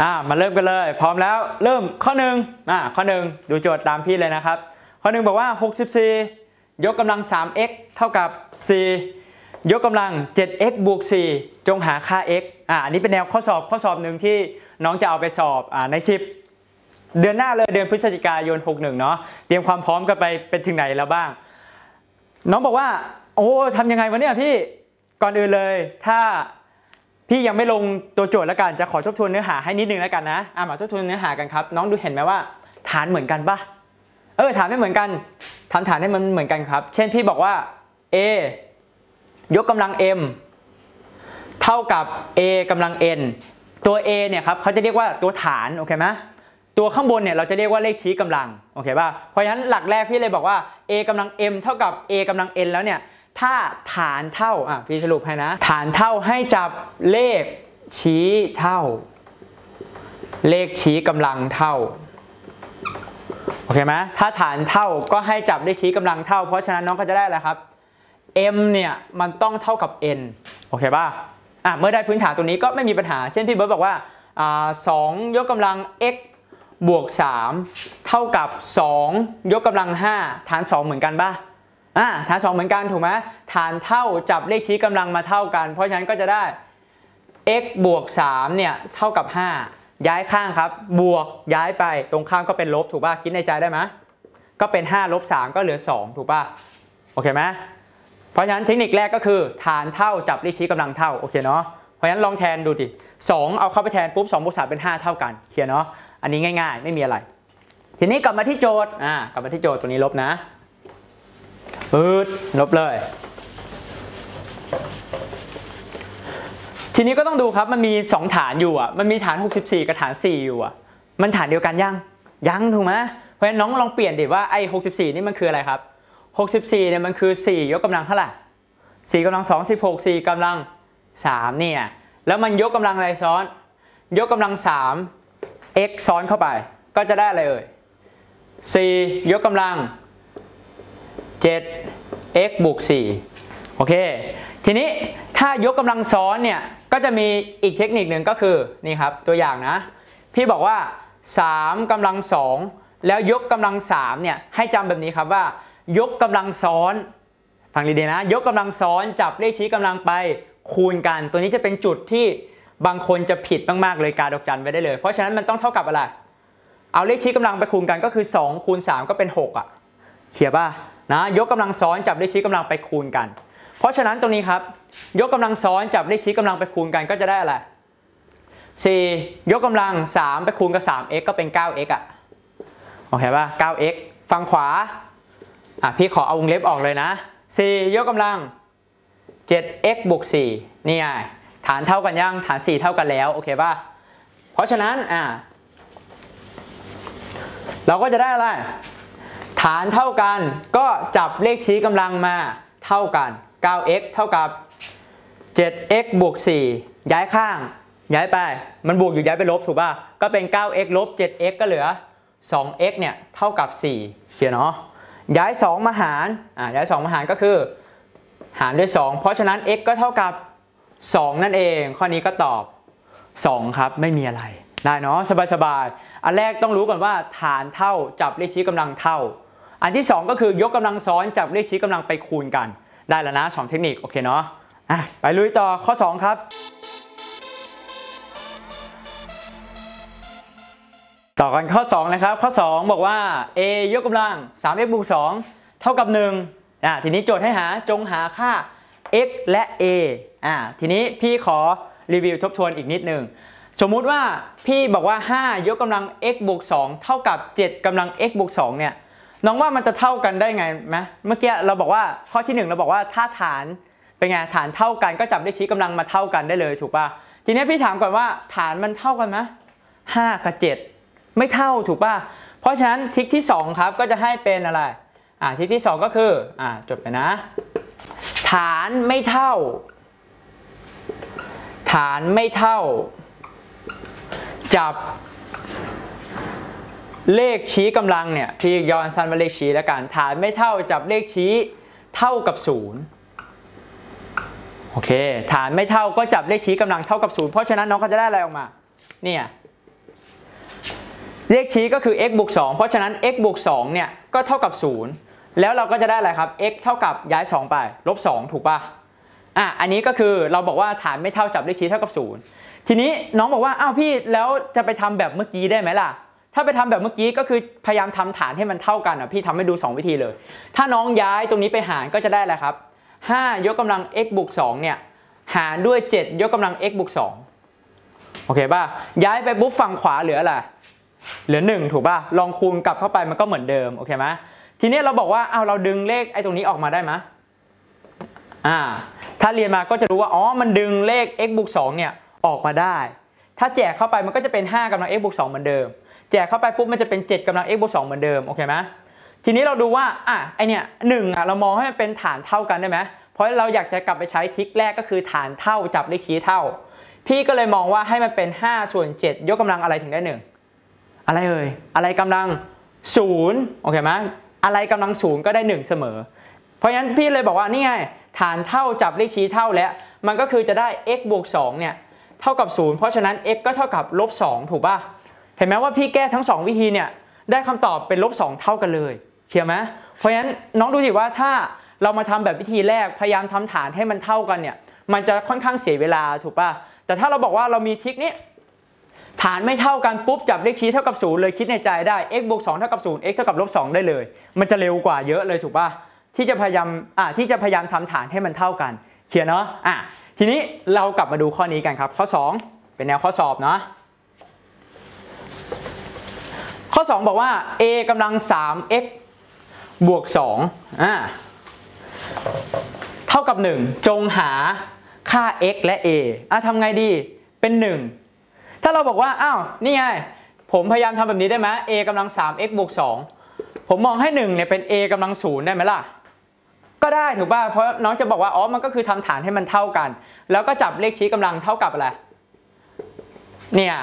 อ่ามาเริ่มกันเลย พร้อมแล้วเริ่มข้อหนึ่งอ่าข้อหนึ่งดูโจทย์ตามพี่เลยนะครับ ข้อหนึ่งบอกว่า 64 ยกกำลัง 3x เท่ากับ 4 ยกกำลัง 7x บวก 4 จงหาค่า x อ่าอันนี้เป็นแนวข้อสอบข้อสอบหนึ่งที่น้องจะเอาไปสอบอ่าใน 10 เดือนหน้าเลยเดือนพฤศจิกายน 61 เนาะเตรียมความพร้อมกันไปเป็นถึงไหนแล้วบ้าง น้องบอกว่า โอ้ทำยังไงวะเนี่ยพี่ก่อนอื่นเลย ถ้า พี่ยังไม่ลงตัวโจทย์แล้วกันจะขอทบทวนเนื้อหาให้นิดนึงแล้วกันนะอะมาทบทวนเนื้อหากันครับ น้องดูเห็นไหมว่า ฐานเหมือนกันปะเออฐานไม่เหมือนกันทำฐานให้มันเหมือนกันครับ เช่นพี่บอกว่า a ยกกำลัง m เท่ากับ a กำลัง n ตัว a เนี่ยครับเขาจะเรียกว่าตัวฐานโอเคไหมตัวข้างบนเนี่ยเราจะเรียกว่าเลขชี้กำลังโอเคป่ะเพราะฉะนั้นหลักแรกพี่เลยบอกว่า a กำลัง m เท่ากับ a กำลัง n แล้วเนี่ย ถ้าฐานเท่าอะพี่สรุปให้นะ ฐานเท่าให้จับเลขชี้เท่า เลขชี้กำลังเท่าโอเคไหมถ้าฐานเท่าก็ให้จับเลขชี้กำลังเท่า เพราะฉะนั้นน้องก็จะได้อะไรครับ m เนี่ยมันต้องเท่ากับ n โอเคป่ะอะเมื่อได้พื้นฐานตัวนี้ก็ไม่มีปัญหา เช่นพี่เบิร์ตบอกว่าอ่าสองยกกำลัง x บวก 3 เท่ากับ 2 ยกกำลัง 5 ฐาน 2 เหมือนกันป่ะ อ่าฐาน 2 เหมือนกันถูกไหมฐานเท่าจับเลขชี้กำลังมาเท่ากัน เพราะฉะนั้นก็จะได้ x บวก3เนี่ยเท่ากับ 5 ย้ายข้างครับ บวกย้ายไปตรงข้ามก็เป็นลบถูกป่ะคิดในใจได้ไหมก็เป็น5ลบ3ก็เหลือ 2 ถูกป่ะโอเคไหมเพราะฉะนั้นเทคนิคแรกก็คือฐานเท่าจับเลขชี้กำลังเท่าโอเคเนาะเพราะฉะนั้นลองแทนดูดิ2เอาเข้าไปแทนปุ๊บ2บวก3เป็น 5 เท่ากันเคลียร์เนาะอันนี้ง่าย ๆ ไม่มีอะไร ทีนี้กลับมาที่โจทย์อ่ากลับมาที่โจทย์ตัวนี้ลบนะ อืดลบเลย ทีนี้ก็ต้องดูครับมันมี 2 ฐานอยู่อะ มันมีฐาน 64 กับฐาน 4 อยู่อะ มันฐานเดียวกันยัง ยังถูกไหมเพราะฉะนั้นน้องลองเปลี่ยนดิว่าไอ้64 นี่มันคืออะไรครับ 64เนี่ยมันคือ 4 ยกกำลังเท่าไหร่4กำลัง2 16 4กำลัง3เนี่ยแล้วมันยกกำลังอะไรซ้อน ยกกำลัง3 x ซ้อนเข้าไป ก็จะได้อะไรเอ่ย4ยกกำลัง 7 x บวก4โอเค ทีนี้ถ้ายกกำลังซ้อนเนี่ย ก็จะมีอีกเทคนิคหนึ่งก็คือนี่ครับตัวอย่างนะ พี่บอกว่า 3กำลัง2แล้วยกกำลัง3เนี่ยให้จำแบบนี้ครับว่า ยกกำลังซ้อนฟังดีๆนะ ยกกำลังซ้อนจับเลขชี้กำลังไปคูณกัน ตัวนี้จะเป็นจุดที่บางคนจะผิดมากๆเลยการดอกจันไปได้เลย เพราะฉะนั้นมันต้องเท่ากับอะไร เอาเลขชี้กำลังไปคูณกันก็คือ2คูณ3ก็เป็น 6อะเขียนป่ะ นะยกกำลังซ้อนจับเลขชี้กำลังไปคูณกัน เพราะฉะนั้นตรงนี้ครับ ยกกำลังซ้อนจับเลขชี้กำลังไปคูณกันก็จะได้อะไร4ยกกำลัง 3 ไปคูณกับ 3x ก็เป็น 9x อะโอเคป่ะ 9x ฝั่งขวาอะพี่ขอเอาวงเล็บออกเลยนะ 4 ยกกำลัง 7x บวก4นี่ไงฐานเท่ากันยังฐาน 4 เท่ากันแล้วโอเคป่ะเพราะฉะนั้นอะเราก็จะได้อะไร ฐานเท่ากันก็จับเลขชี้กำลังมาเท่ากัน 9x เท่ากับ 7x บวก 4 ย้ายข้าง ย้ายไป มันบวกอยู่ย้ายไปลบถูกป่ะ ก็เป็น 9x ลบ 7x ก็เหลือ 2x เนี่ยเท่ากับ 4 เขียนเนาะ ย้าย 2 มาหาร อ่าย้าย 2 มาหารก็คือ หารด้วย 2 เพราะฉะนั้น x ก็เท่ากับ 2 นั่นเอง ข้อนี้ก็ตอบ 2 ครับ ไม่มีอะไร ได้เนาะสบายๆ อันแรกต้องรู้ก่อนว่าฐานเท่าจับเลขชี้กำลังเท่า อันที่ 2 ก็คือยกกำลังซ้อนจับเลขชี้กำลังไปคูณกัน ได้แล้วนะ 2 เทคนิค โอเคเนาะะไปลุยต่อข้อ 2 ครับ ต่อกันข้อ2นะครับ ข้อ 2 บอกว่า a ยกกำลัง 3x บวก2เท่ากับ1อะทีนี้โจทย์ให้หาจงหาค่า x และ a อะทีนี้พี่ขอรีวิวทบทวนอีกนิดนึงสมมุติว่าพี่บอกว่า 5 ยกกำลัง x บวก2เท่ากับ 7กำลัง x บวก2เนี่ย น้องว่ามันจะเท่ากันได้ไงไหมเมื่อกี้เราบอกว่าข้อที่ 1 เราบอกว่าถ้าฐานเป็นไงฐานเท่ากันก็จับเลขชี้กำลังมาเท่ากันได้เลยถูกป่ะทีนี้พี่ถามก่อนว่าฐานมันเท่ากันไหม5กับ7ไม่เท่าถูกป่ะเพราะฉะนั้นทิกที่ 2 ครับก็จะให้เป็นอะไรอ่าทิกที่ 2 ก็คืออ่าจบไปนะ ฐานไม่เท่า ฐานไม่เท่า จับ เลขชี้กำลังเนี่ยพี่ย้อนสั้นมาเลขชี้แล้วกันฐานไม่เท่าจับเลขชี้เท่ากับ0โอเค ฐานไม่เท่าก็จับเลขชี้กำลังเท่ากับ0เพราะฉะนั้นน้องก็จะได้อะไรออกมา เนี่ยเลขชี้ก็คือ x บวก2เพราะฉะนั้น x บวก2เนี่ยก็เท่ากับ 0 แล้วเราก็จะได้อะไรครับ x เท่ากับย้าย 2 ไปลบ 2 ถูกปะอะอันนี้ก็คือเราบอกว่าฐานไม่เท่าจับเลขชี้เท่ากับ 0 ทีนี้น้องบอกว่าอ้าวพี่แล้วจะไปทำแบบเมื่อกี้ได้ไหมล่ะ ถ้าไปทำแบบเมื่อกี้ก็คือพยายามทำฐานให้มันเท่ากันอะพี่ทำให้ดู 2 วิธีเลย ถ้าน้องย้ายตรงนี้ไปหารก็จะได้อะไรครับ 5 ยกกำลัง x บวก2เนี่ยหารด้วย 7 ยกกำลัง x บวก2โอเคป่ะย้ายไปปุ๊บฝั่งขวาเหลืออะไรเหลือ 1 ถูกป่ะลองคูณกลับเข้าไปมันก็เหมือนเดิมโอเคไหมทีนี้เราบอกว่าเอาเราดึงเลขไอ้ตรงนี้ออกมาได้ไหมอ่าถ้าเรียนมาก็จะรู้ว่าอ๋อมันดึงเลข x บวก2เนี่ยออกมาได้ ถ้าแจกเข้าไปมันก็จะเป็น 5กำลัง x บวก2เหมือนเดิม แจกเข้าไปปุ๊บมันจะเป็น 7กำลัง x บวก2เหมือนเดิม โอเคไหมทีนี้เราดูว่า อะ ไอเนี่ยหนึ่งอะ เรามองให้มันเป็นฐานเท่ากันได้ไหมเพราะเราอยากจะกลับไปใช้ทริคแรกก็คือฐานเท่าจับเลขชี้เท่า พี่ก็เลยมองว่าให้มันเป็น 5 ส่วน 7 ยกกำลังอะไรถึงได้ 1 อะไรเอ่ย อะไรกำลัง0โอเคไหมอะไรกำลังศูนย์ก็ได้ 1 เสมอ เพราะฉะนั้นพี่เลยบอกว่านี่ไงฐานเท่าจับเลขชี้เท่าแล้ว มันก็คือจะได้ x บวก2เนี่ยเท่ากับ 0 เพราะฉะนั้น x ก็เท่ากับลบ2ถูกป่ะ เห็นไหมว่าพี่แก้ทั้ง 2 วิธีเนี่ยได้คำตอบเป็นลบ 2 เท่ากันเลยเคลียร์ไหมเพราะฉะนั้นน้องดูสิว่าถ้าเรามาทำแบบวิธีแรกพยายามทำฐานให้มันเท่ากันเนี่ยมันจะค่อนข้างเสียเวลาถูกป่ะแต่ถ้าเราบอกว่าเรามีทริคนี้ฐานไม่เท่ากันปุ๊บจับเลขชี้เท่ากับ0เลยคิดในใจได้ x บวก2เท่ากับ0 x เท่ากับลบ2ได้เลย มันจะเร็วกว่าเยอะเลยถูกป่ะที่จะพยายามอะที่จะพยายามทำฐานให้มันเท่ากันเคลียร์เนาะอะทีนี้เรากลับมาดูข้อนี้กันครับ ข้อ 2 เป็นแนวข้อสอบเนาะ ข้อ 2 บอกว่า a กำลัง 3x บวก2อ่าเท่ากับ 1 จงหาค่า x และ a อะทำไงดีเป็น 1 ถ้าเราบอกว่า อ้าว นี่ไง ผมพยายามทำแบบนี้ได้ไหม a กำลัง 3x บวก2ผมมองให้1เนี่ยเป็น a กำลัง0ได้ไหมล่ะ ก็ได้ถูกป่ะ เพราะน้องจะบอกว่า อ๋อ มันก็คือทำฐานให้มันเท่ากัน แล้วก็จับเลขชี้กำลังเท่ากับอะไร เนี่ย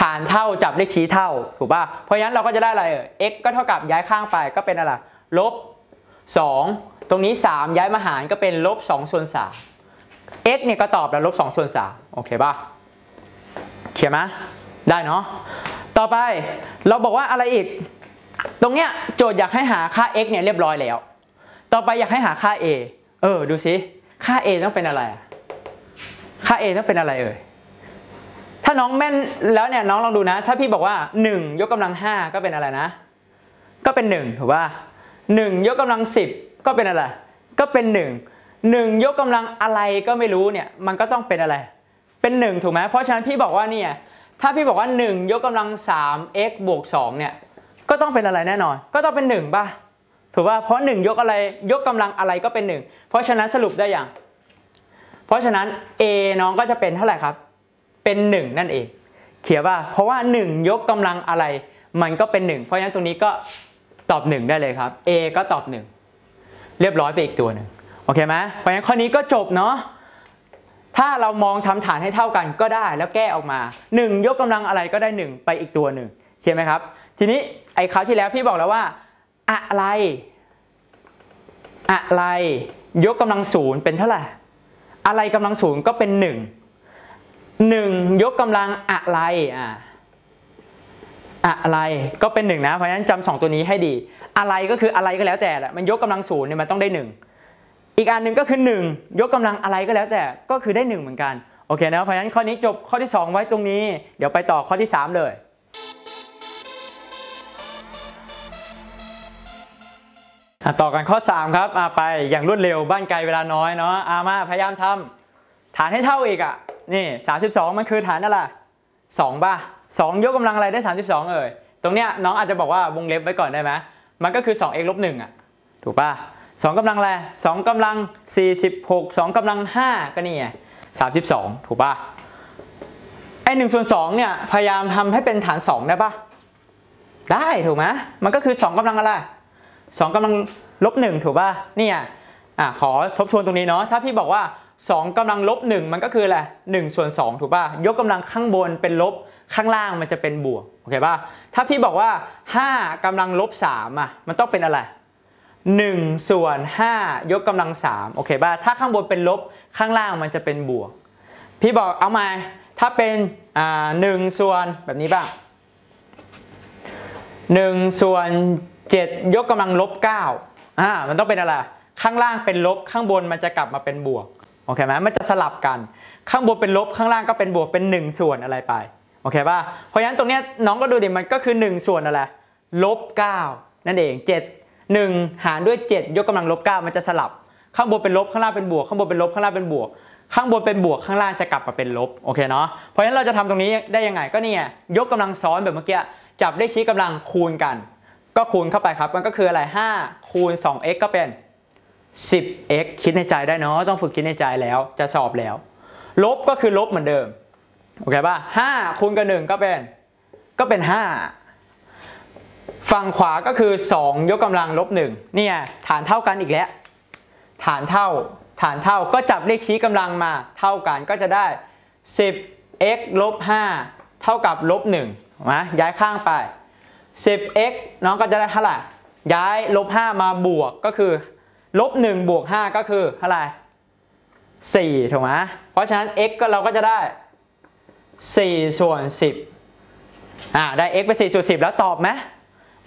ฐานเท่าจับเลขชี้เท่าถูกป่ะเพราะฉะนั้นเราก็จะได้อะไรเออ x ก็เท่ากับย้ายข้างไปก็เป็นอะไรลบ 2 ตรงนี้ 3 ย้ายมาหารก็เป็นลบ2ส่วน3 x เนี่ยก็ตอบแล้วลบ2ส่วน3โอเคป่ะเขียนไหมได้เนาะต่อไปเราบอกว่าอะไรอีก ตรงเนี้ยโจทย์อยากให้หาค่า x เนี่ยเรียบร้อยแล้ว ต่อไปอยากให้หาค่า a เออดูสิค่า a ต้องเป็นอะไร ค่า a ต้องเป็นอะไรเอ่ย ถ้าน้องแม่นแล้วเนี่ยน้องลองดูนะ ถ้าพี่บอกว่า 1 ยกกำลัง 5 ก็เป็นอะไรนะ ก็เป็น 1 ถูกป่ะ1ยกกำลัง 10 ก็เป็นอะไร ก็เป็น 1 1 ยกกำลังอะไรก็ไม่รู้เนี่ยมันก็ต้องเป็นอะไร เป็น 1 ถูกไหมเพราะฉะนั้นพี่บอกว่าเนี่ยถ้าพี่บอกว่า 1 ยกกำลัง 3x บวก2เนี่ยก็ต้องเป็นอะไรแน่นอน ก็ต้องเป็น 1ป่ะถูกป่ะเพราะ 1 ยกอะไรยกกำลังอะไรก็เป็น 1 เพราะฉะนั้นสรุปได้อย่าง เพราะฉะนั้น a น้องก็จะเป็นเท่าไหร่ครับ เป็น1นั่นเอง เขียนว่าเพราะว่า 1 ยกกำลังอะไร มันก็เป็น 1 เพราะฉะนั้นตรงนี้ก็ตอบ 1 ได้เลยครับ a ก็ตอบ 1 เรียบร้อยไปอีกตัวหนึ่งโอเคไหมเพราะฉะนั้นข้อนี้ก็จบเนาะถ้าเรามองทำฐานให้เท่ากันก็ได้แล้วแก้ออกมา 1 ยกกำลังอะไรก็ได้ 1 ไปอีกตัวหนึ่งใช่ไหมครับ ทีนี้ไอ้คราวที่แล้วพี่บอกแล้วว่า อะไร อะไร ยกกำลังศูนย์เป็นเท่าไหร่อะไรกำลังศูนย์ก็เป็น 1 1 ยกกำลังอะไรอ่าอะไรก็เป็น1นะ เพราะฉะนั้นจำสองตัวนี้ให้ดี อะไรก็คืออะไรก็แล้วแต่แหละมันยกกำลังศูนย์เนี่ยมันต้องได้1อีกอันหนึ่งก็คือ 1 ยกกำลังอะไรก็แล้วแต่ก็คือได้ 1 เหมือนกันโอเคนะเพราะฉะนั้นข้อนี้จบข้อที่ 2 ไว้ตรงนี้ เดี๋ยวไปต่อข้อที่ 3 เลยต่อกันข้อ 3 ครับไปอย่างรวดเร็วบ้านไกลเวลาน้อยเนาะอามาพยายามทำฐานให้เท่าอีกอะ นี่32 มันคือฐานอะไร2ป่ะ2ยกกำลังอะไรได้ 32 เอ่ย ตรงเนี้ยน้องอาจจะบอกว่าวงเล็บไว้ก่อนได้ไหมมันก็คือ 2x ลบ1อะ ถูกป่ะ2กำลังอะไร2กำลัง 46 2กำลัง 5 ก็นี่ไง32 ถูกป่ะ ไอ้1ส่วน2เนี่ยพยายามทำให้เป็นฐาน 2 ได้ป่ะ ได้ถูกไหมมันก็คือ 2กำลังอะไร2กำลังลบ1ถูกป่ะ นี่อะอะขอทบทวนตรงนี้เนาะ ถ้าพี่บอกว่า 2กำลังลบ 1 มันก็คืออะไร1ส่วน2ถูกป่ะยกกำลังข้างบนเป็นลบข้างล่างมันจะเป็นบวกโอเคป่ะถ้าพี่บอกว่า 5กำลังลบ3อะมันต้องเป็นอะไร1ส่วน5ยกกำลัง3โอเคป่ะถ้าข้างบนเป็นลบข้างล่างมันจะเป็นบวก พี่บอกเอามาถ้าเป็นอ่าหนึ่งส่วนแบบนี้บ้าง1ส่วน7ยกกำลังลบ9อ่ามันต้องเป็นอะไรข้างล่างเป็นลบข้างบนมันจะกลับมาเป็นบวก โอเคไหมมันจะสลับกัน ข้างบนเป็นลบข้างล่างก็เป็นบวกเป็น 1 ส่วนอะไรไปโอเคป่ะเพราะฉะนั้นตรงเนี้ยน้องก็ดูดิมันก็คือ 1 ส่วนอะไรลบ9นั่นเอง 7 1 หารด้วย 7 ยกกำลังลบ9มันจะสลับ ข้างบนเป็นลบข้างล่างเป็นบวก ข้างบนเป็นลบข้างล่างเป็นบวก ข้างบนเป็นบวกข้างล่างจะกลับมาเป็นลบโอเคเนาะเพราะฉะนั้นเราจะทำตรงนี้ได้ยังไงก็เนี่ไงยกกำลังซ้อนแบบเมื่อกี้จับเลขชี้กำลังคูณกัน ก็คูณเข้าไปครับมันก็คืออะไร5คูณ 2x ก็เป็น 10x คิดในใจได้เนาะต้องฝึกคิดในใจแล้วจะสอบแล้ว ลบก็คือลบเหมือนเดิมโอเคป่ะ5คูณกับ1ก็เป็นก็เป็น 5 ฝั่งขวาก็คือ 2 ยกกำลังลบ1เนี่ยฐานเท่ากันอีกแล้ว ฐานเท่าฐานเท่าก็จับเลขชี้กำลังมาเท่ากันก็จะได้ 10x ลบ5เท่ากับลบ1นะย้ายข้างไป 10x น้องก็จะได้เท่าไหร่ย้ายลบ5มาบวกก็คือ ลบ1บวก5ก็คือเท่าไหร่4ถูกไหมเพราะฉะนั้น x ก็เราก็จะได้ 4 ส่วน 10อ่าได้ x เป็น4ส่วน 10 แล้วตอบไหม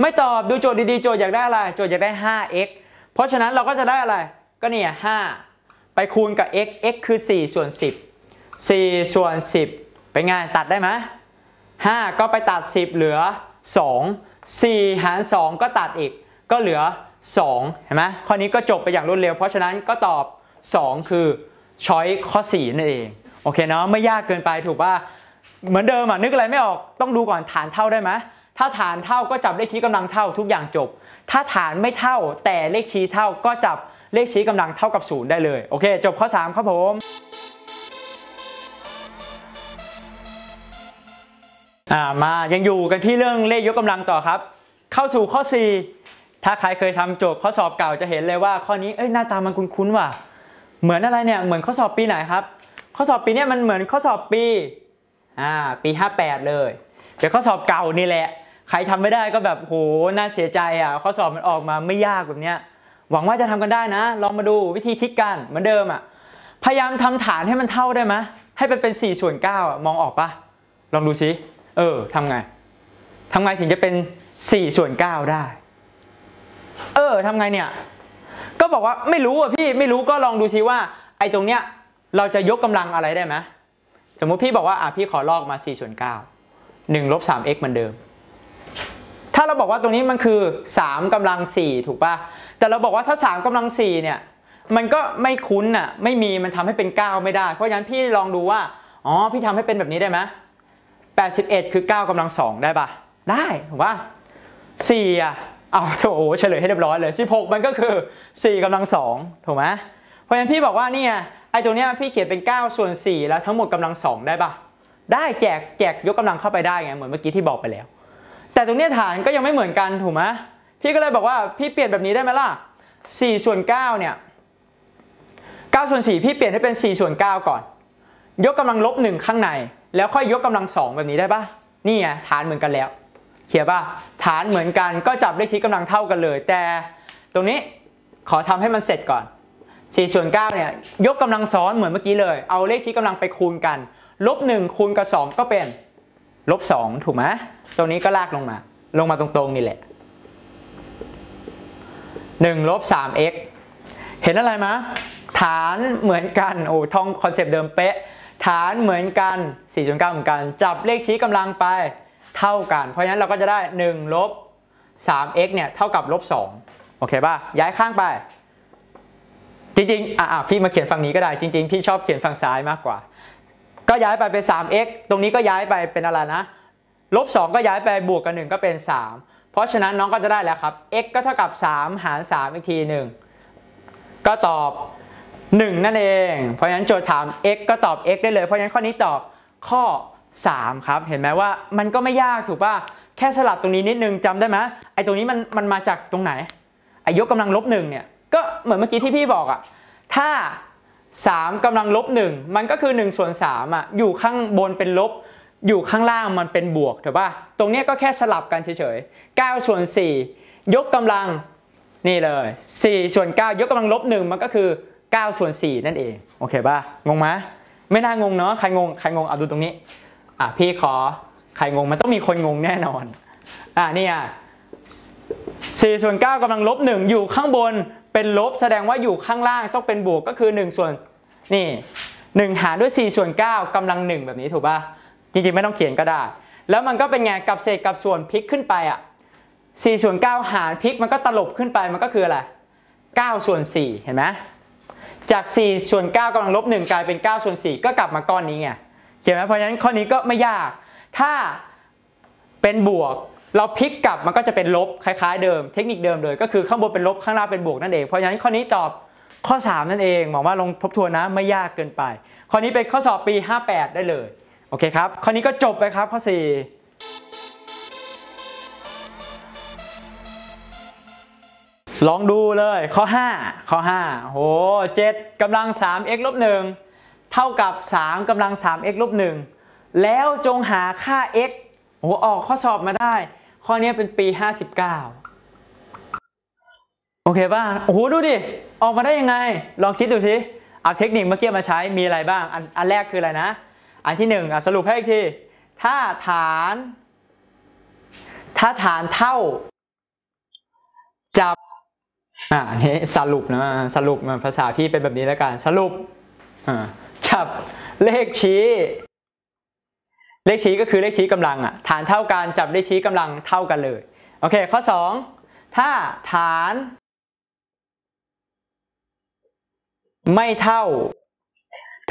ไม่ตอบดูโจทย์ดีๆ โจทย์อยากได้อะไร โจทย์อยากได้ 5x เพราะฉะนั้นเราก็จะได้อะไร ก็เนี่ย5ไปคูณกับ x x คือ 4 ส่วน 10 4 ส่วน 10 เป็นไงตัดได้ไหม5ก็ไปตัด 10 เหลือ 2 4 หาร 2 ก็ตัดอีก ก็เหลือ 2เห็นไหมข้อนี้ก็จบไปอย่างรวดเร็ว เพราะฉะนั้นก็ตอบ 2 คือช้อยข้อ 4 นั่นเอง โอเคเนาะไม่ยากเกินไปถูกป่ะเหมือนเดิมอะนึกอะไรไม่ออกต้องดูก่อนฐานเท่าได้ไหมถ้าฐานเท่าก็จับเลขชี้กำลังเท่าทุกอย่างจบ ถ้าฐานไม่เท่าแต่เลขชี้เท่าก็จับเลขชี้กำลังเท่ากับศูนย์ได้เลยโอเค จบข้อ 3 ครับผมอ่ามายังอยู่กันที่เรื่องเลขยกกำลังต่อครับ เข้าสู่ข้อ 4 ถ้าใครเคยทำโจทย์ข้อสอบเก่าจะเห็นเลยว่าข้อนี้เอ้ยหน้าตามันคุ้นๆว่ะเหมือนอะไรเนี่ยเหมือนข้อสอบปีไหนครับ ข้อสอบปีเนี้ยมันเหมือนข้อสอบปีอ่าปี58 เลยเป็นข้อสอบเก่านี่แหละ ใครทำไม่ได้ก็แบบโหน่าเสียใจอะข้อสอบมันออกมาไม่ยากแบบเนี้ยหวังว่าจะทำกันได้นะ ลองมาดูวิธีคิดกันเหมือนเดิมอะพยายามทำฐานให้มันเท่าได้ไหมให้มันเป็น4ส่วน9อะมองออกปะลองดูซิเออทำไงทำไงถึงจะเป็น4ส่วน9ได้ เออทำไงเนี่ย ก็บอกว่าไม่รู้อะพี่ไม่รู้ก็ลองดูซิว่า ไอ้ตรงเนี้ยเราจะยกกำลังอะไรได้ไหมสมมุติพี่บอกว่าอะพี่ขอลอกมา4ส่วน9 1ลบ 3x เหมือนเดิม ถ้าเราบอกว่าตรงนี้มันคือ 3กำลัง 4 ถูกป่ะ แต่เราบอกว่าถ้า 3กำลัง 4 เนี่ย มันก็ไม่คุ้นอะ ไม่มีมันทำให้เป็น 9 ไม่ได้ เพราะฉะนั้นพี่ลองดูว่า อ๋อ พี่ทำให้เป็นแบบนี้ได้ไหม81 คือ 9กำลัง 2 ได้ป่ะ ได้ ถูกป่ะ4อะ เอาโถเฉลยให้เรียบร้อยเลย 16 มันก็คือ 4กำลัง2ถูกไหมเพราะฉะนั้นพี่บอกว่าเนี่ไงไอ้ตรงเนี้ยพี่เขียนเป็น 9 ส่วน 4 แล้วทั้งหมดกำลัง 2 ได้ป่ะได้แจกแจกยกกำลังเข้าไปได้ไงเหมือนเมื่อกี้ที่บอกไปแล้ว แต่ตรงเนี้ยฐานก็ยังไม่เหมือนกันถูกไหมพี่ก็เลยบอกว่าพี่เปลี่ยนแบบนี้ได้ไหมล่ะ 4 ส่วน 9 เนี่ย 9 ส่วน 4 พี่เปลี่ยนให้เป็น 4 ส่วน 9 ก่อน ยกกำลังลบ1ข้างใน แล้วค่อยยกกำลัง 2 แบบนี้ได้ปะนี่ไงฐานเหมือนกันแล้ว เขียนป่ะฐานเหมือนกันก็จับเลขชี้กำลังเท่ากันเลย แต่ตรงนี้ขอทำให้มันเสร็จก่อน4ส่วน9เนี่ยยกกำลังซ้อนเหมือนเมื่อกี้เลย เอาเลขชี้กำลังไปคูณกันลบ1คูณกับ 2 ก็เป็นลบ2ถูกไหมตรงนี้ก็ลากลงมา ลงมาตรงๆนี่แหละ1ลบ 3x เห็นอะไรมะฐานเหมือนกันโอ้ท่องคอนเซปต์เดิมเป๊ะ ฐานเหมือนกัน4จน9เหมือนกัน จับเลขชี้กำลังไป เท่ากัน เพราะฉะนั้นเราก็จะได้1ลบ 3x เนี่ยเท่ากับลบ2โอเคป่ะ ย้ายข้างไป จริงๆ อะพี่มาเขียนฝั่งนี้ก็ได้ จริง ๆ พี่ชอบเขียนฝั่งซ้ายมากกว่า ก็ย้ายไปเป็น 3x ตรงนี้ก็ย้ายไปเป็นอะไรนะ ลบ 2 ก็ย้ายไปบวกกับ 1 ก็เป็น 3 เพราะฉะนั้นน้องก็จะได้แล้วครับ x ก็เท่ากับ 3 หาร 3 อีกทีหนึ่งก็ตอบ 1 นั่นเอง เพราะฉะนั้นโจทย์ถาม x ก็ตอบ x ได้เลย เพราะฉะนั้นข้อนี้ตอบข้อ 3 ครับ เห็นไหมว่ามันก็ไม่ยากถูกป่ะ แค่สลับตรงนี้นิดนึงจำได้ไหมไอ้ตรงนี้มันมันมาจากตรงไหนไอ้ยกกำลังลบหนึ่งเนี่ย ก็เหมือนเมื่อกี้ที่พี่บอกอะถ้า 3กำลังลบ1มันก็คือ1ส่วน3อะอยู่ข้างบนเป็นลบ อยู่ข้างล่างมันเป็นบวกถูกป่ะ ตรงนี้ก็แค่สลับกันเฉยๆ9ส่วน4 ยกกำลังนี่เลย4ส่วน9ยกกำลังลบ1มันก็คือ9ส่วน4นั่นเอง โอเคป่ะ งงไหมไม่น่างงเนาะ ใครงง ใครงง เอาดูตรงนี้ อะพี่ขอใครงงมันต้องมีคนงงแน่นอนอะนี่อะ4ส่วน9กำลังลบ1อยู่ข้างบนเป็นลบแสดงว่าอยู่ข้างล่างต้องเป็นบวกก็คือ1ส่วนนี่1หารด้วย4ส่วน9กำลัง 1 แบบนี้ถูกป่ะจริงๆไม่ต้องเขียนก็ได้ แล้วมันก็เป็นไงกับเศษกับส่วนพลิกขึ้นไปอะ4ส่วน9หารพลิกมันก็ตลบขึ้นไปมันก็คืออะไร9ส่วน4เห็นไหมจาก4ส่วน9กำลังลบ1กลายเป็น9ส่วน4ก็กลับมาก้อนนี้ไง เขียนไหมเพราะฉะนั้นข้อนี้ก็ไม่ยาก ถ้าเป็นบวกเราพลิกกลับมันก็จะเป็นลบคล้ายๆเดิมเทคนิคเดิมเลยก็คือข้างบนเป็นลบข้างล่างเป็นบวกนั่นเองเพราะฉะนั้นข้อนี้ตอบข้อ 3 นั่นเองหวังว่าลงทบทวนนะไม่ยากเกินไป ข้อนี้เป็นข้อสอบปี 58 ได้เลยโอเคครับข้อนี้ก็จบไปครับข้อ 4ลองดูเลยข้อ 5 ข้อ5โห7กำลัง 3x ลบ1 เท่ากับ 3กำลัง 3x ลบ1แล้วจงหาค่า x โอ้ออกข้อสอบมาได้ ข้อนี้เป็นปี 59 โอเคป่ะ โอ้โห ดูดิ ออกมาได้ยังไง ลองคิดดูสิ เอาเทคนิคเมื่อกี้มาใช้ มีอะไรบ้าง อันอันแรกคืออะไรนะ อันที่หนึ่งสรุปให้อีกที ถ้าฐาน ถ้าฐานเท่า จับ อ่านี้สรุปนะ สรุปภาษาพี่เป็นแบบนี้แล้วกัน สรุป อ่า จับเลขชี้ เลขชี้ก็คือเลขชี้กำลังอะฐานเท่ากันจับเลขชี้กำลังเท่ากันเลยโอเคข้อ 2 ถ้าฐานไม่เท่า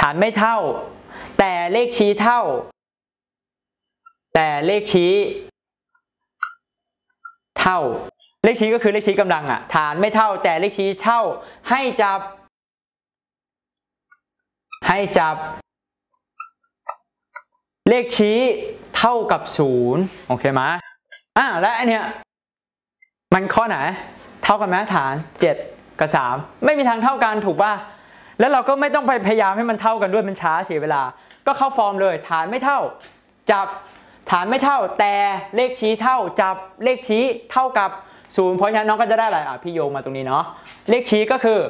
ฐานไม่เท่า แต่เลขชี้เท่า แต่เลขชี้เท่า เลขชี้ก็คือเลขชี้กำลังอะฐานไม่เท่า แต่เลขชี้เท่าให้จับ ให้จับ เลขชี้เท่ากับศูนย์โอเคไหมอะและอันเนี้ยมันข้อไหน เท่ากันไหมฐาน 7 กับ 3 ไม่มีทางเท่ากันถูกป่ะแล้วเราก็ไม่ต้องไปพยายามให้มันเท่ากันด้วยมันช้าเสียเวลา ก็เข้าฟอร์มเลย ฐานไม่เท่า จับฐานไม่เท่า แต่เลขชี้เท่า จับเลขชี้เท่ากับศูนย์เพราะฉะนั้นน้องก็จะได้อะไรอะพี่โยงมาตรงนี้เนาะเลขชี้ก็คือ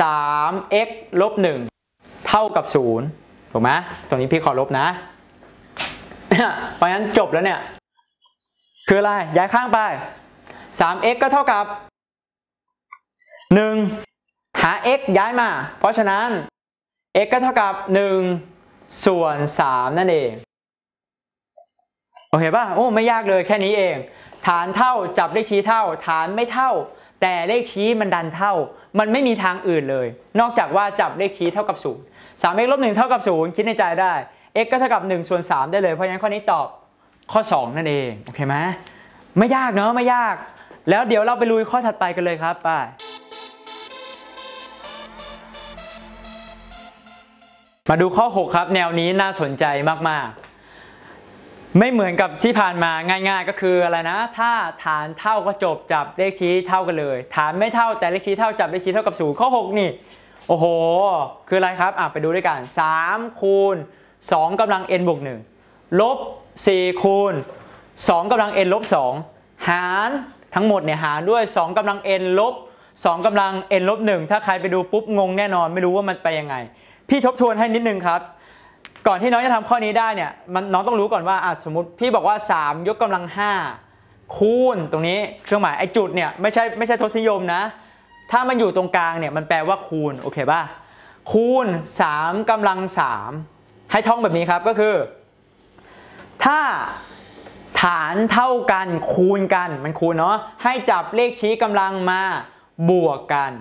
3x ลบ1 เท่ากับ0ถูกไหมตรงนี้พี่ขอลบนะ เพราะฉะนั้นจบแล้วเนี่ย คืออะไร ย้ายข้างไป 3x ก็เท่ากับ 1 หา x ย้ายมา เพราะฉะนั้น x ก็เท่ากับ 1 ส่วน 3 นั่นเอง โอเคป่ะ โอ้ ไม่ยากเลยแค่นี้เอง ฐานเท่าจับเลขชี้เท่า ฐานไม่เท่า แต่เลขชี้มันดันเท่า มันไม่มีทางอื่นเลย นอกจากว่าจับเลขชี้เท่ากับ0 3x ลบ1เท่ากับ0คิดในใจได้ x ก็เท่ากับ1ส่วน3ได้เลย เพราะฉะนั้นข้อนี้ตอบข้อ 2 นั่นเองโอเคไหมไม่ยากเนาะไม่ยาก แล้วเดี๋ยวเราไปลุยข้อถัดไปกันเลยครับไปมาดูข้อ 6 ครับ แนวนี้น่าสนใจมากๆ ไม่เหมือนกับที่ผ่านมาง่าย ๆ ก็คืออะไรนะ ถ้าฐานเท่าก็จบจับเลขชี้เท่ากันเลย ฐานไม่เท่าแต่เลขชี้เท่าจับเลขชี้เท่ากับ0ข้อ 6 นี่ โอ้โห คืออะไรครับอะไปดูด้วยกัน3คูณ2กำลัง n บวก1ลบ4คูณ2กำลัง n ลบ2หารทั้งหมดเนี่ยหารด้วย 2กำลัง n ลบ2กำลัง n ลบ1ถ้าใครไปดูปุ๊บงงแน่นอนไม่รู้ว่ามันไปยังไง พี่ทบทวนให้นิดนึงครับ ก่อนที่น้องจะทำข้อนี้ได้เนี่ยมันน้องต้องรู้ก่อนว่าอะสมมติพี่บอกว่า 3 ยกกำลัง 5 คูณตรงนี้เครื่องหมายไอ้จุดเนี่ยไม่ใช่ไม่ใช่ทศนิยมนะ ถ้ามันอยู่ตรงกลางเนี่ยมันแปลว่าคูณโอเคป่ะคูณ 3กำลัง 3 ให้ท่องแบบนี้ครับก็คือ ถ้าฐานเท่ากันคูณกันมันคูณเนาะให้จับเลขชี้กำลังมาบวกกัน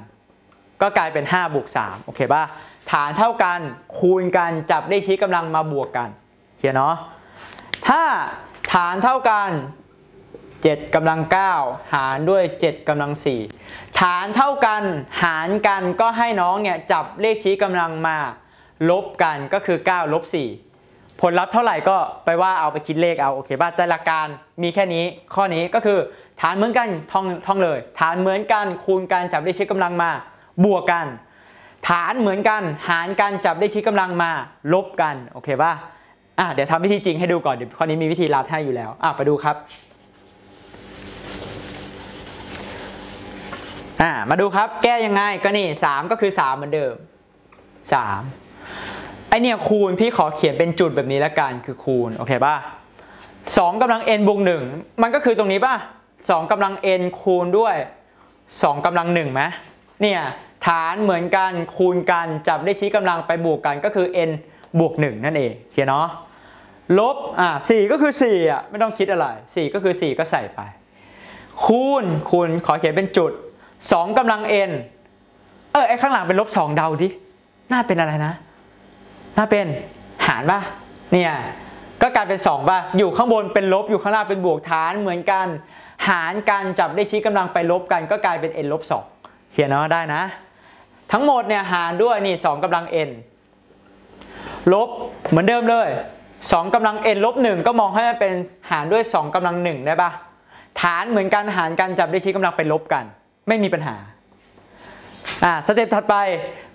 ก็กลายเป็น5บวก3โอเคป่ะฐานเท่ากันคูณกันจับเลขชี้กำลังมาบวกกันเขียนเนาะถ้าฐานเท่ากัน7กำลัง 9 หารด้วย 7กำลัง 4 ฐานเท่ากันหารกันก็ให้น้องเนี่ยจับเลขชี้กำลังมา ลบกันก็คือ 9 ลบ 4 ผลลัพธ์เท่าไหร่ก็ไปว่าเอาไปคิดเลขเอาโอเคป่ะแต่หลักการมีแค่นี้ข้อนี้ก็คือฐานเหมือนกันท่องท่องเลย ฐานเหมือนกันคูณกันจับเลขชี้กำลังมา บวกกัน ฐานเหมือนกัน หารกันจับเลขชี้กำลังมา ลบกัน โอเคป่ะอะเดี๋ยวทำวิธีจริงให้ดูก่อนเดี๋ยวข้อนี้มีวิธีลัดให้อยู่แล้วอะไปดูครับอ่ามาดูครับแก้ยังไงก็นี่ 3 ก็คือ 3 เหมือนเดิม 3 ไอเนี่ยคูณพี่ขอเขียนเป็นจุดแบบนี้ล้วกันคือคูณ โอเคป่ะ2กำลัง n บวก1มันก็คือตรงนี้ป่ะ2กำลัง n คูณด้วย 2กำลัง1ไหมเนี่ย ฐานเหมือนกันคูณกันจับได้ชี้กำลังไปบวกกันก็คือ n บวก 1 นั่นเองเขียนเนาะลบอะ4ก็คือ4อะไม่ต้องคิดอะไร 4 ก็คือ 4 ก็ใส่ไป คูณคูณขอเขียนเป็นจุด 2กำลัง n เออไอข้างหลังเป็นลบ 2 เดาดิน่าเป็นอะไรนะ น่าเป็นหารป่ะเนี่ยก็กลายเป็น 2 ป่ะ อยู่ข้างบนเป็นลบอยู่ข้างล่างเป็นบวกฐานเหมือนกัน หารกันจับได้ชี้กำลังไปลบกัน ก็กลายเป็น n ลบ2เขียนเนาะได้นะ ทั้งหมดเนี่ยหารด้วยนี่2กำลัง n ลบเหมือนเดิมเลย2กำลัง n ลบ1ก็มองให้มันเป็นหารด้วย2กำลัง1ได้ปะฐานเหมือนกันหารกันจับได้ชี้กำลังไปลบกัน ไม่มีปัญหาอ่าสเต็ปถัดไป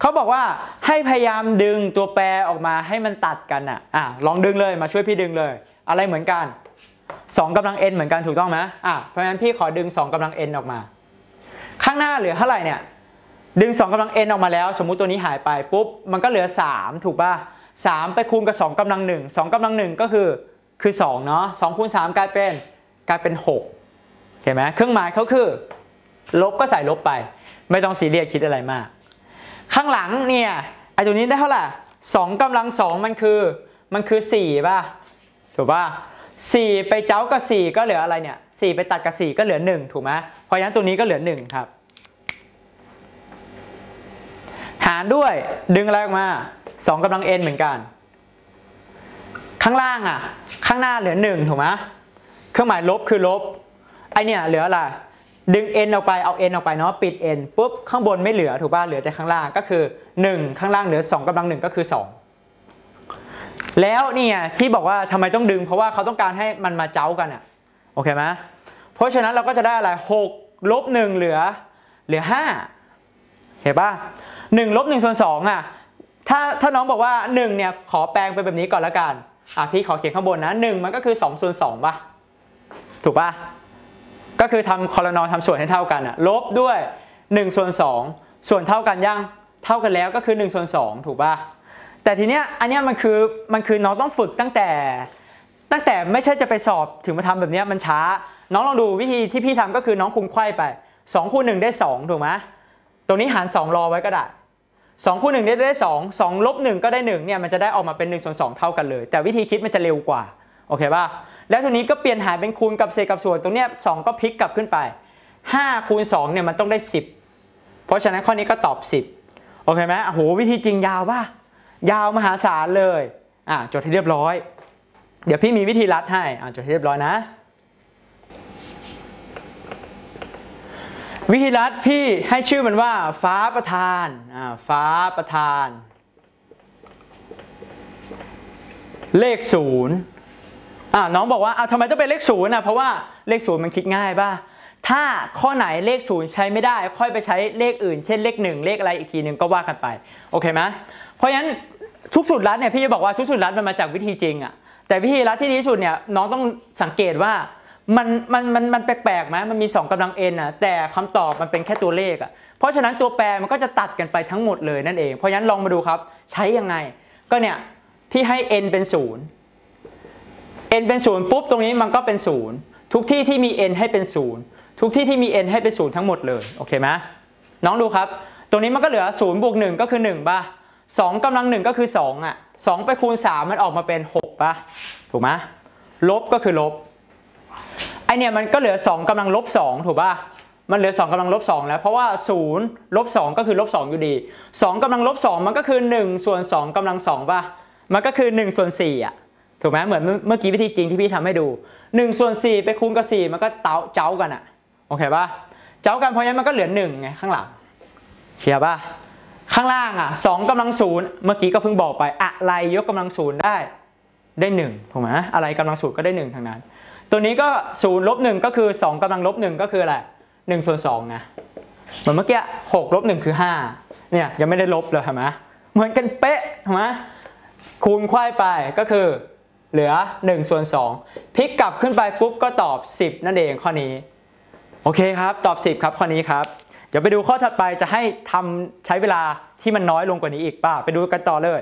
เขาบอกว่าให้พยายามดึงตัวแปรออกมาให้มันตัดกันอะอ่าลองดึงเลยมาช่วยพี่ดึงเลย อะไรเหมือนกัน2กำลัง n เหมือนกันถูกต้องไหมอะเพราะฉะนั้นพี่ขอดึง 2กำลัง n ออกมา ข้างหน้าเหลือเท่าไหร่เนี่ย ดึง 2กำลัง n ออกมาแล้ว สมมุติตัวนี้หายไปปุ๊บมันก็เหลือ 3 ถูกป่ะ3ไปคูณกับ 2กำลัง 1 2กำลัง 1 ก็คือคือ2เนาะ2คูณ3กลายเป็นกลายเป็น6เห็นไหมเครื่องหมายเขาคือ ลบก็ใส่ลบไป ไม่ต้องซีเรียสคิดอะไรมาก ข้างหลังเนี่ยไอตัวนี้ได้เท่าไหร่2กำลัง 2 มันคือมันคือ 4 ป่ะ ถูกป่ะ 4 ไปเจ้ากับ 4 ก็เหลืออะไรเนี่ย 4 ไปตัดกับ 4 ก็เหลือ 1 ถูกไหมเพราะฉะนั้นตัวนี้ก็เหลือ 1 ครับ หารด้วยดึงอะไรออกมา 2กำลัง n เหมือนกัน ข้างล่างอะ ข้างหน้าเหลือ 1 ถูกไหมเครื่องหมายลบคือลบ ไอเนี่ยเหลืออะไร ดึง n ออกไป เอา n ออกไปเนาะ ปิด n ปุ๊บ ข้างบนไม่เหลือถูกป่ะ เหลือแต่ข้างล่างก็คือ 1 ข้างล่างเหลือ 2กำลัง 1 ก็คือ 2 แล้วเนี่ยที่บอกว่าทำไมต้องดึง เพราะว่าเขาต้องการให้มันมาเจ้ากันอะ โอเคไหมเพราะฉะนั้นเราก็จะได้อะไร 6 ลบ 1 เหลือ เหลือ5เห็นป่ะ 1ลบ1ส่วน2อะถ้าถ้าน้องบอกว่า1เนี่ยขอแปลงไปแบบนี้ก่อนละกันอะพี่ขอเขียนข้างบนนะ1มันก็คือ2ส่วน2ป่ะถูกป่ะก็คือทำคอรนอทำส่วนให้เท่ากันอะลบด้วย1ส่วน2ส่วนเท่ากันยังเท่ากันแล้วก็คือ1ส่วน2ถูกป่ะแต่ทีเนี้ยอันเนี้ยมันคือมันคือน้องต้องฝึกตั้งแต่ ตั้งแต่ไม่ใช่จะไปสอบถึงมาทำแบบเนี้ยมันช้า น้องลองดูวิธีที่พี่ทำก็คือน้องคูณไขว้ไป2คูณ1ได้ 2 ถูกไหมตรงนี้หาร 2 รอไว้ก็ได้ 2คูณ1ได้ได้ 2 2ลบ1ก็ได้1เนี่ยมันจะได้ออกมาเป็น1ส่วน2เท่ากันเลย แต่วิธีคิดมันจะเร็วกว่าโอเคป่ะแล้วทีนี้ก็เปลี่ยนหารเป็นคูณกับเศษกับส่วนตรงเนี้ย2ก็พลิกกลับขึ้นไป 5คูณ2เนี่ยมันต้องได้ 10 เพราะฉะนั้นข้อนี้ก็ตอบ 10โอเคไหมโอ้โหวิธีจริงยาวป่ะยาวมหาศาลเลยอะจดให้เรียบร้อย เดี๋ยวพี่มีวิธีรัดให้อะจดให้เรียบร้อยนะ วิธีรัดพี่ให้ชื่อมันว่า ฟ้าประธานอ่าฟ้าประธาน เลขศูนย์อ่าน้องบอกว่าเอาทำไมต้องเป็นเลขศูนย์อะเพราะว่าเลขศูนย์มันคิดง่ายป่ะถ้าข้อไหนเลขศูนย์ใช้ไม่ได้ค่อยไปใช้เลขอื่น เช่นเลขหนึ่งเลขอะไรอีกทีหนึ่งก็ว่ากันไปโอเคไหมเพราะฉะนั้นทุกสูตรลัดเนี่ยพี่จะบอกว่าทุกสูตรลัดมันมาจากวิธีจริงอะแต่วิธีรัดที่ดีที่สุดเนี่ยน้องต้องสังเกตว่า มันมันมันมันแปลกๆไหมมันมี 2กำลัง n อะแต่คำตอบมันเป็นแค่ตัวเลขอะเพราะฉะนั้นตัวแปรมันก็จะตัดกันไปทั้งหมดเลยนั่นเอง เพราะฉะนั้นลองมาดูครับ ใช้ยังไง ก็เนี่ยพี่ให้ n เป็น 0 n เป็น 0 ปุ๊บตรงนี้มันก็เป็น 0 ทุกที่ที่มี n ให้เป็น 0 ทุกที่ที่มี n ให้เป็น 0 ทั้งหมดเลยโอเคไหมน้องดูครับ ตรงนี้มันก็เหลือ0บวก1ก็คือ1ป่ะ2กำลัง 1 ก็คือ2อะ2ไปคูณ 3 มันออกมาเป็น 6ป่ะถูกไหมลบก็คือลบไอ เนี่ยมันก็เหลือ 2กำลังลบ 2 ถูกป่ะมันเหลือ 2กำลังลบ 2 แล้ว เพราะว่า0ลบ2ก็คือลบ2อยู่ดี 2กำลังลบ 2 มันก็คือ 1 ส่วน 2กำลัง2ป่ะมันก็คือ 1 ส่วน4อะถูกไหมเหมือนเมื่อกี้วิธีจริงที่พี่ทำให้ดู1ส่วน4ไปคูณกับ4มันก็เต้าเจ้ากันอะโอเคป่ะเจ้ากันเพราะงั้นมันก็เหลือ1ไงข้างหลังเคลียร์ป่ะข้างล่างอะ2กำลังศูนย์เมื่อกี้ก็เพิ่งบอกไป อะไรยกกำลังศูนย์ได้ได้1ถูกไหมอะไรกำลังศูนย์ก็ได้1ทั้งนั้น ตัวนี้ก็0ลบ1ก็คือ 2กำลังลบ1ก็คืออะไร1ส่วน2ไงเหมือนเมื่อกี้6ลบ1คือ5เนี่ยยังไม่ได้ลบเลยเห็นไหมเหมือนกันเป๊ะถูกไหมคูณควายไปก็คือเหลือ1ส่วน2พลิกกลับขึ้นไปปุ๊บก็ตอบ 10 นั่นเองข้อนี้ โอเคครับตอบ 10 ครับข้อนี้ครับ เดี๋ยวไปดูข้อถัดไปจะให้ทำใช้เวลาที่มันน้อยลงกว่านี้อีกป่ะไปดูกันต่อเลย